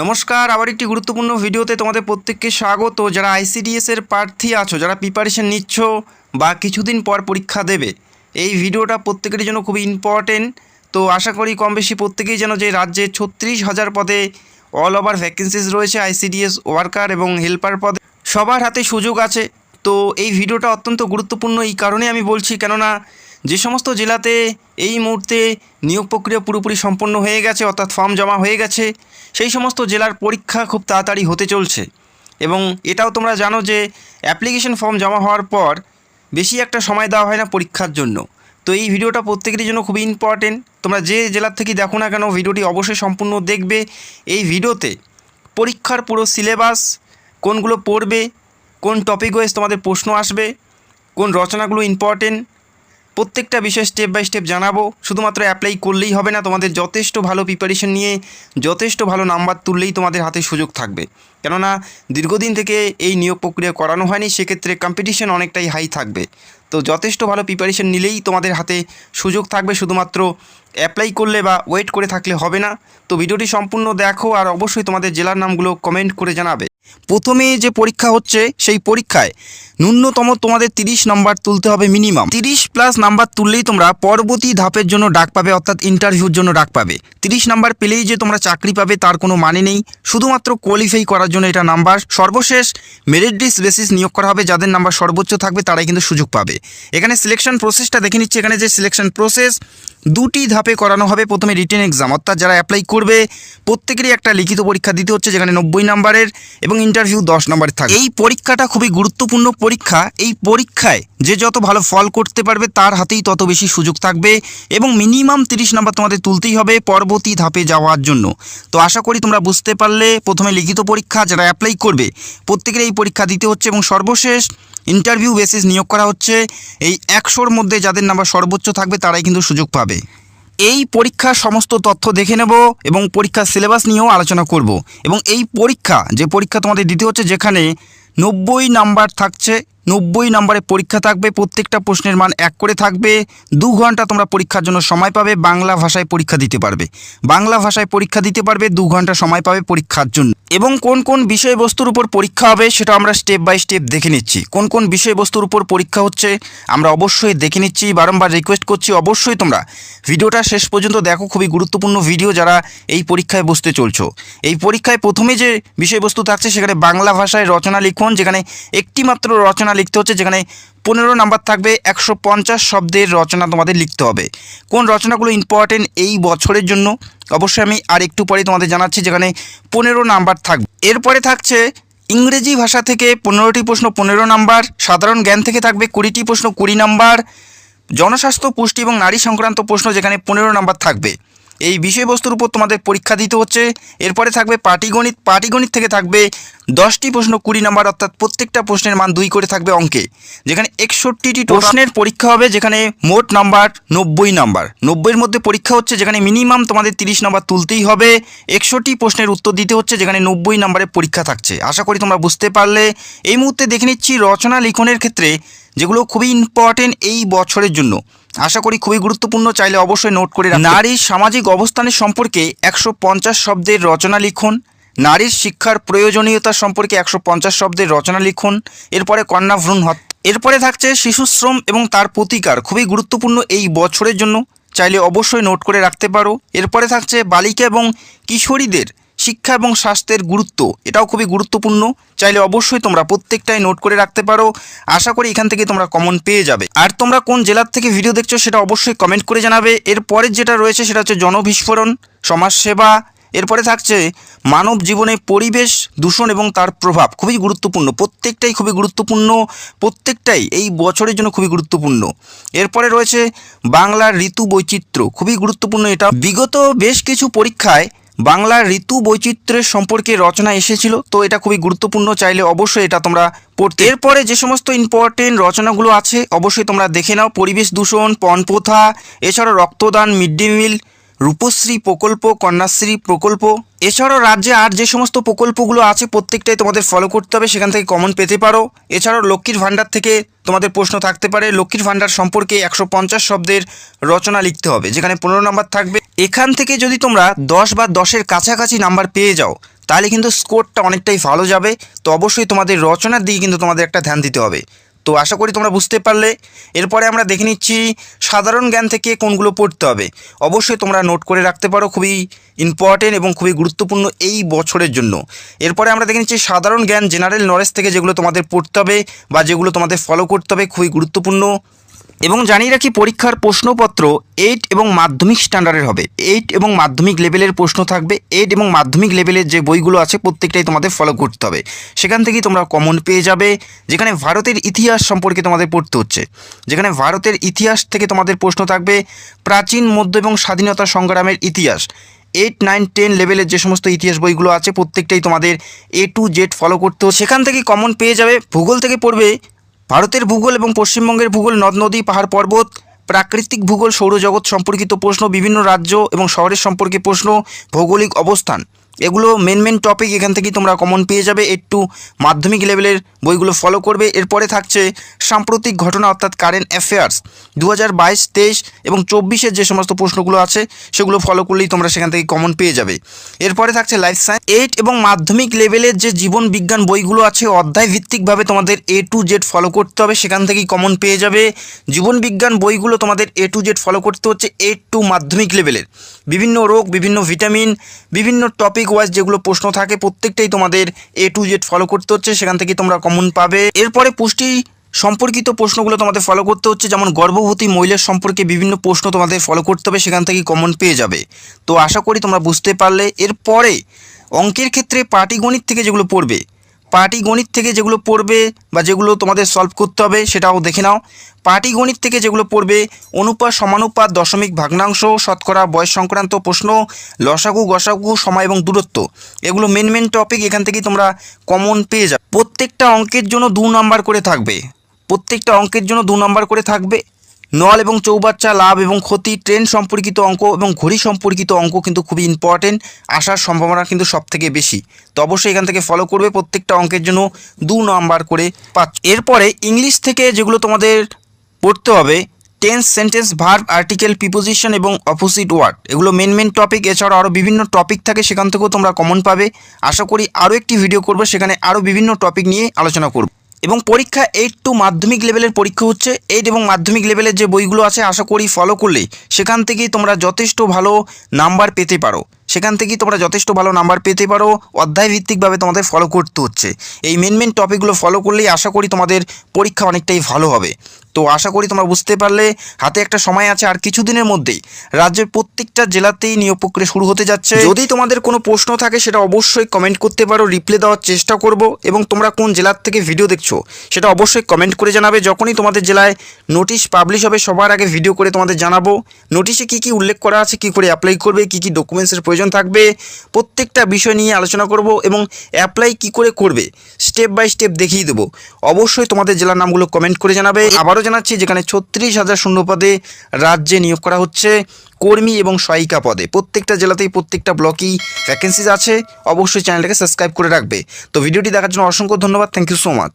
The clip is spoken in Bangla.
নমস্কার, আবার একটি গুরুত্বপূর্ণ ভিডিওতে তোমাদের প্রত্যেককে স্বাগত। যারা আইসিডিএস এর প্রার্থী আছো, যারা প্রিপারেশন নিচ্ছ বা কিছুদিন পর পরীক্ষা দেবে, এই ভিডিওটা প্রত্যেকের জন্য খুবই ইম্পর্টেন্ট তো আশা করি কম বেশি প্রত্যেকেই যেন যে রাজ্যে ছত্রিশ হাজার পদে অল ওভার ভ্যাকেন্সিস রয়েছে আইসিডিএস ওয়ার্কার এবং হেল্পার পদে, সবার হাতে সুযোগ আছে। তো এই ভিডিওটা অত্যন্ত গুরুত্বপূর্ণ এই কারণে আমি বলছি, কেননা যে সমস্ত জেলাতে এই মুহূর্তে নিয়োগ প্রক্রিয়া পুরোপুরি সম্পন্ন হয়ে গেছে, অর্থাৎ ফর্ম জমা হয়ে গেছে, সেই সমস্ত জেলার পরীক্ষা খুব তাড়াতাড়ি হতে চলছে। এবং এটাও তোমরা জানো যে অ্যাপ্লিকেশন ফর্ম জমা হওয়ার পর বেশি একটা সময় দেওয়া হয় না পরীক্ষার জন্য। তো এই ভিডিওটা প্রত্যেকেরই জন্য খুবই ইম্পর্টেন্ট তোমরা যে জেলার থেকে দেখো না কেন, ভিডিওটি অবশ্যই সম্পূর্ণ দেখবে। এই ভিডিওতে পরীক্ষার পুরো সিলেবাস কোনগুলো পড়বে, কোন টপিক ওয়াইজ তোমাদের প্রশ্ন আসবে, কোন রচনাগুলো ইম্পর্টেন্ট প্রত্যেকটা বিষয় স্টেপ বাই স্টেপ জানাব। শুধুমাত্র অ্যাপ্লাই করলেই হবে না, তোমাদের যথেষ্ট ভালো প্রিপারেশন নিয়ে, যথেষ্ট ভালো নাম্বার তুললেই তোমাদের হাতে সুযোগ থাকবে। কেননা, দীর্ঘদিন থেকে এই নিয়োগ প্রক্রিয়া করানো হয়নি, সেক্ষেত্রে কম্পিটিশন অনেকটাই হাই থাকবে। তো যথেষ্ট ভালো প্রিপারেশন নিলেই তোমাদের হাতে সুযোগ থাকবে, শুধুমাত্র অ্যাপ্লাই করলে বা ওয়েট করে থাকলে হবে না। তো ভিডিওটি সম্পূর্ণ দেখো আর অবশ্যই তোমাদের জেলার নামগুলো কমেন্ট করে জানাবে। প্রথমে যে পরীক্ষা হচ্ছে, সেই পরীক্ষায় ন্যূনতম তোমাদের তিরিশ নাম্বার তুলতে হবে মিনিমাম তিরিশ প্লাস নাম্বার তুললেই তোমরা পরবর্তী ধাপের জন্য ডাক পাবে, অর্থাৎ ইন্টারভিউর জন্য ডাক পাবে। তিরিশ নাম্বার পেলেই যে তোমরা চাকরি পাবে, তার কোনো মানে নেই। শুধুমাত্র কোয়ালিফাই করার জন্য এটা নাম্বার। সর্বশেষ মেরিট লিস্ট বেসিস নিয়োগ করা হবে, যাদের নাম্বার সর্বোচ্চ থাকবে, তারাই কিন্তু সুযোগ পাবে। এখানে সিলেকশন প্রসেসটা দেখে নিচ্ছি। এখানে যে সিলেকশন প্রসেস দুটি ধাপে করানো হবে প্রথমে রিটেন এক্সাম অর্থাৎ যারা অ্যাপ্লাই করবে, প্রত্যেকেরই একটা লিখিত পরীক্ষা দিতে হচ্ছে, যেখানে নব্বই নাম্বারের এবং ইন্টারভিউ দশ নাম্বারের থাকে এই পরীক্ষাটা খুবই গুরুত্বপূর্ণ পরীক্ষা। এই পরীক্ষায় যে যত ভালো ফল করতে পারবে, তার হাতেই তত বেশি সুযোগ থাকবে এবং মিনিমাম তিরিশ নাম্বার তোমাদের তুলতেই হবে পরবর্তী ধাপে যাওয়ার জন্য। তো আশা করি তোমরা বুঝতে পারলে, প্রথমে লিখিত পরীক্ষা, যারা অ্যাপ্লাই করবে প্রত্যেকের এই পরীক্ষা দিতে হচ্ছে এবং সর্বশেষ ইন্টারভিউ বেসিস নিয়োগ করা হচ্ছে, এই একশোর মধ্যে যাদের নাম্বার সর্বোচ্চ থাকবে তারাই কিন্তু সুযোগ পাবে। এই পরীক্ষার সমস্ত তথ্য দেখে নেব এবং পরীক্ষার সিলেবাস নিয়েও আলোচনা করব। এবং এই পরীক্ষা, যে পরীক্ষা তোমাদের দিতে হচ্ছে, যেখানে নব্বই নাম্বার থাকছে নব্বই নম্বরে পরীক্ষা থাকবে, প্রত্যেকটা প্রশ্নের মান এক করে থাকবে। দু ঘণ্টা তোমরা পরীক্ষার জন্য সময় পাবে, বাংলা ভাষায় পরীক্ষা দিতে পারবে। বাংলা ভাষায় পরীক্ষা দিতে পারবে, দু ঘণ্টা সময় পাবে পরীক্ষার জন্য। এবং কোন কোন বিষয়বস্তুর উপর পরীক্ষা হবে, সেটা আমরা স্টেপ বাই স্টেপ দেখে নিচ্ছি। কোন কোন বিষয়বস্তুর উপর পরীক্ষা হচ্ছে, আমরা অবশ্যই দেখে নিচ্ছি। বারংবার রিকোয়েস্ট করছি, অবশ্যই তোমরা ভিডিওটা শেষ পর্যন্ত দেখো, খুবই গুরুত্বপূর্ণ ভিডিও যারা এই পরীক্ষায় বসতে চলছো। এই পরীক্ষায় প্রথমে যে বিষয়বস্তু থাকছে, সেখানে বাংলা ভাষায় রচনা লিখন, যেখানে একটি মাত্র রচনা লিখতে হচ্ছে, যেখানে পনেরো নাম্বার থাকবে, একশো পঞ্চাশ শব্দের রচনা তোমাদের লিখতে হবে। কোন রচনাগুলো ইম্পর্টেন্ট এই বছরের জন্য? অবশ্যই আমি আর একটু পরে তোমাদের জানাচ্ছি, যেখানে পনেরো নাম্বার থাকবে। এরপরে থাকছে ইংরেজি ভাষা থেকে পনেরোটি প্রশ্ন পনেরো নাম্বার, সাধারণ জ্ঞান থেকে থাকবে কুড়িটি প্রশ্ন কুড়ি নাম্বার, জনস্বাস্থ্য, পুষ্টি এবং নারী সংক্রান্ত প্রশ্ন যেখানে পনেরো নাম্বার থাকবে। এই বিষয়বস্তুর উপর তোমাদের পরীক্ষা দিতে হচ্ছে। এরপরে থাকবে পাটিগণিত পাটিগণিত থেকে থাকবে দশটি প্রশ্ন, কুড়ি নাম্বার, অর্থাৎ প্রত্যেকটা প্রশ্নের মান দুই করে থাকবে অঙ্কে। যেখানে একষট্টিটি প্রশ্নের পরীক্ষা হবে যেখানে মোট নাম্বার নব্বই নাম্বার। নব্বইয়ের মধ্যে পরীক্ষা হচ্ছে যেখানে মিনিমাম তোমাদের তিরিশ নাম্বার তুলতেই হবে। একষট্টি প্রশ্নের উত্তর দিতে হচ্ছে যেখানে নব্বই নাম্বারের পরীক্ষা থাকছে। আশা করি তোমরা বুঝতে পারলে। এই মুহূর্তে দেখে নিচ্ছি রচনা লিখনের ক্ষেত্রে যেগুলো খুবই ইম্পর্টেন্ট এই বছরের জন্য। আশা করি খুবই গুরুত্বপূর্ণ, চাইলে অবশ্যই নোট করে। নারীর সামাজিক অবস্থানের সম্পর্কে একশো পঞ্চাশ শব্দের রচনা লিখুন। নারীর শিক্ষার প্রয়োজনীয়তা সম্পর্কে একশো পঞ্চাশ শব্দের রচনা লিখুন। এরপরে কন্যা ভ্রূণ হত্যা এরপরে থাকছে শিশুশ্রম এবং তার প্রতিকার, খুবই গুরুত্বপূর্ণ এই বছরের জন্য। চাইলে অবশ্যই নোট করে রাখতে পারো। এরপরে থাকছে বালিকা এবং কিশোরীদের শিক্ষা এবং স্বাস্থ্যের গুরুত্ব, এটাও খুবই গুরুত্বপূর্ণ। চাইলে অবশ্যই তোমরা প্রত্যেকটাই নোট করে রাখতে পারো। আশা করি এখান থেকে তোমরা কমন পেয়ে যাবে। আর তোমরা কোন জেলার থেকে ভিডিও দেখছ সেটা অবশ্যই কমেন্ট করে জানাবে। এরপরের যেটা রয়েছে সেটা হচ্ছে জনবিস্ফোরণ সমাজসেবা। এরপরে থাকছে মানব জীবনে পরিবেশ, দূষণ এবং তার প্রভাব। খুবই গুরুত্বপূর্ণ। প্রত্যেকটাই খুবই গুরুত্বপূর্ণ। প্রত্যেকটাই এই বছরের জন্য খুবই গুরুত্বপূর্ণ। এরপরে রয়েছে বাংলার ঋতু বৈচিত্র্য। খুবই গুরুত্বপূর্ণ এটা। বিগত বেশ কিছু পরীক্ষায় বাংলার ঋতু বৈচিত্র্যের সম্পর্কে রচনা এসেছিল, তো এটা খুবই গুরুত্বপূর্ণ, চাইলে অবশ্যই এটা তোমরা পড়তে। এরপরে যে সমস্ত ইম্পর্টেন্ট রচনাগুলো আছে, অবশ্যই তোমরা দেখে নাও। পরিবেশ দূষণ, পণপ্রথা এছাড়া রক্তদান মিড ডে মিল রূপশ্রী প্রকল্প, কন্যাশ্রী প্রকল্প, এছাড়াও রাজ্যে আর যে সমস্ত প্রকল্পগুলো আছে প্রত্যেকটাই তোমাদের ফলো করতে হবে, সেখান থেকে কমন পেতে পারো। এছাড়াও লক্ষ্মীর ভাণ্ডার থেকে তোমাদের প্রশ্ন থাকতে পারে, লক্ষ্মীর ভাণ্ডার সম্পর্কে একশো পঞ্চাশ শব্দের রচনা লিখতে হবে, যেখানে পনেরো নাম্বার থাকবে। এখান থেকে যদি তোমরা দশ বা দশের কাছাকাছি নাম্বার পেয়ে যাও, তাহলে কিন্তু স্কোরটা অনেকটাই ভালো যাবে। তো অবশ্যই তোমাদের রচনার দিকে কিন্তু তোমাদের একটা ধ্যান দিতে হবে। তো আশা করি তোমরা বুঝতে পারলে। এরপরে আমরা দেখে নিচ্ছি সাধারণ জ্ঞান থেকে কোনগুলো পড়তে হবে। অবশ্যই তোমরা নোট করে রাখতে পারো, খুবই ইম্পর্টেন্ট এবং খুবই গুরুত্বপূর্ণ এই বছরের জন্য। এরপরে আমরা দেখে নিচ্ছি সাধারণ জ্ঞান জেনারেল নলেজ থেকে যেগুলো তোমাদের পড়তে হবে বা যেগুলো তোমাদের ফলো করতে হবে, খুবই গুরুত্বপূর্ণ। এবং জানিয়ে রাখি পরীক্ষার প্রশ্নপত্র এইট এবং মাধ্যমিক স্ট্যান্ডার্ডের হবে। এইট এবং মাধ্যমিক লেভেলের প্রশ্ন থাকবে। এইট এবং মাধ্যমিক লেভেলের যে বইগুলো আছে, প্রত্যেকটাই তোমাদের ফলো করতে হবে। সেখান থেকেই তোমরা কমন পেয়ে যাবে। যেখানে ভারতের ইতিহাস সম্পর্কে তোমাদের পড়তে হচ্ছে। যেখানে ভারতের ইতিহাস থেকে তোমাদের প্রশ্ন থাকবে, প্রাচীন, মধ্য এবং স্বাধীনতা সংগ্রামের ইতিহাস। এইট নাইন টেন লেভেলের যে সমস্ত ইতিহাস বইগুলো আছে, প্রত্যেকটাই তোমাদের এ টু জেড ফলো করতে সেখান থেকে কমন পেয়ে যাবে। ভূগোল থেকে পড়বে ভারতের ভূগোল এবং পশ্চিমবঙ্গের ভূগোল নদ, নদী, পাহাড় পর্বত, প্রাকৃতিক ভূগোল, সৌরজগৎ সম্পর্কিত প্রশ্ন, বিভিন্ন রাজ্য এবং শহরের সম্পর্কে প্রশ্ন, ভৌগোলিক অবস্থান, এগুলো মেন মেন টপিক এখান থেকে তোমরা কমন পেয়ে যাবে। একটু মাধ্যমিক লেভেলের বইগুলো ফলো করবে। এরপরে থাকছে সাম্প্রতিক ঘটনা অর্থাৎ কারেন্ট অ্যাফেয়ার্স দু হাজার বাইশ, তেইশ এবং চব্বিশের যে সমস্ত প্রশ্নগুলো আছে, সেগুলো ফলো করলেই তোমরা সেখান থেকে কমন পেয়ে যাবে। এরপরে থাকছে লাইফ সায়েন্স এইট এবং মাধ্যমিক লেভেলের যে জীবন বিজ্ঞান বইগুলো আছে, অধ্যায় ভিত্তিকভাবে তোমাদের এ টু জেড ফলো করতে হবে, সেখান থেকেই কমন পেয়ে যাবে। জীবন বিজ্ঞান বইগুলো তোমাদের এ টু জেড ফলো করতে হচ্ছে এইট টু মাধ্যমিক লেভেলের বিভিন্ন রোগ, বিভিন্ন ভিটামিন বিভিন্ন টপিক ওয়াইজ যেগুলো প্রশ্ন থাকে, প্রত্যেকটাই তোমাদের এ টু জেড ফলো করতে হচ্ছে, সেখান থেকে তোমরা কমন পাবে। এরপরে পুষ্টি সম্পর্কিত প্রশ্নগুলো তোমাদের ফলো করতে হচ্ছে। যেমন, গর্ভবতী মহিলার সম্পর্কে বিভিন্ন প্রশ্ন তোমাদের ফলো করতে হবে, সেখান থেকে কমন পেয়ে যাবে। তো আশা করি তোমরা বুঝতে পারলে। এরপরে, অঙ্কের ক্ষেত্রে পাটিগণিত থেকে যেগুলো পড়বে, পাটিগণিত থেকে যেগুলো পড়বে বা যেগুলো তোমাদের সলভ করতে হবে, সেটাও দেখে নাও। পাটিগণিত থেকে যেগুলো পড়বে, অনুপাত সমানুপাত, দশমিক ভাগ্নাংশ, শতকরা, বয়স সংক্রান্ত প্রশ্ন, লসাগু, গসাগু, সময় এবং দূরত্ব, এগুলো মেন মেন টপিক এখান থেকেই তোমরা কমন পেয়ে যাবে। প্রত্যেকটা অঙ্কের জন্য দু নাম্বার করে থাকবে। প্রত্যেকটা অঙ্কের জন্য দু নম্বর করে থাকবে। নল এবং চৌবাচ্চা, লাভ এবং ক্ষতি, ট্রেন সম্পর্কিত অঙ্ক এবং ঘড়ি সম্পর্কিত অঙ্ক কিন্তু খুবই ইম্পর্টেন্ট আসার সম্ভাবনা কিন্তু সব থেকে বেশি। তো অবশ্যই এখান থেকে ফলো করবে প্রত্যেকটা অঙ্কের জন্য দু নম্বর করে পাচ্ছ এরপরে ইংলিশ থেকে যেগুলো তোমাদের পড়তে হবে tense sentence verb article preposition এবং অপোজিট ওয়ার্ড এগুলো মেন মেন টপিক এছাড়াও আরও বিভিন্ন টপিক থাকে, সেখান থেকেও তোমরা কমন পাবে। আশা করি আরও একটি ভিডিও করবে, সেখানে আরও বিভিন্ন টপিক নিয়ে আলোচনা করব। এবং পরীক্ষা এইট টু মাধ্যমিক লেভেলের পরীক্ষা হচ্ছে। এইট এবং মাধ্যমিক লেভেলের যে বইগুলো আছে, আশা করি ফলো করলে সেখান থেকেই তোমরা যথেষ্ট ভালো নাম্বার পেতে পারো। সেখান থেকেই তোমরা যথেষ্ট ভালো নাম্বার পেতে পারো। অধ্যায়ভিত্তিকভাবে তোমাদের ফলো করতে হচ্ছে। এই মেন মেন টপিকগুলো ফলো করলেই আশা করি তোমাদের পরীক্ষা অনেকটাই ভালো হবে। তো আশা করি তোমরা বুঝতে পারলে হাতে একটা সময় আছে আর কিছুদিনের মধ্যেই রাজ্যের প্রত্যেকটা জেলাতেই নিয়োগ প্রক্রিয়া শুরু হতে যাচ্ছে। যদি তোমাদের কোনো প্রশ্ন থাকে সেটা অবশ্যই কমেন্ট করতে পারো রিপ্লাই দেওয়ার চেষ্টা করব এবং তোমরা কোন জেলার থেকে ভিডিও দেখছ সেটা অবশ্যই কমেন্ট করে জানাবে। যখনই তোমাদের জেলায় নোটিশ পাবলিশ হবে সবার আগে ভিডিও করে তোমাদের জানাব। নোটিশে কি কি উল্লেখ করা আছে কি করে অ্যাপ্লাই করবে কি কি ডকুমেন্টসের প্রয়োজন থাকবে প্রত্যেকটা বিষয় নিয়ে আলোচনা করব এবং অ্যাপ্লাই কি করে করবে স্টেপ বাই স্টেপ দেখিয়ে দেবো। অবশ্যই তোমাদের জেলার নামগুলো কমেন্ট করে জানাবে। আবারও জানাচ্ছি, যেখানে ছত্রিশ হাজার শূন্য পদে রাজ্যে নিয়োগ করা হচ্ছে কর্মী এবং সহায়িকা পদে। প্রত্যেকটা জেলাতেই প্রত্যেকটা ব্লকেই ভ্যাকেন্সিজ আছে। অবশ্যই চ্যানেলটাকে সাবস্ক্রাইব করে রাখবে। তো ভিডিওটি দেখার জন্য অসংখ্য ধন্যবাদ। Thank you so much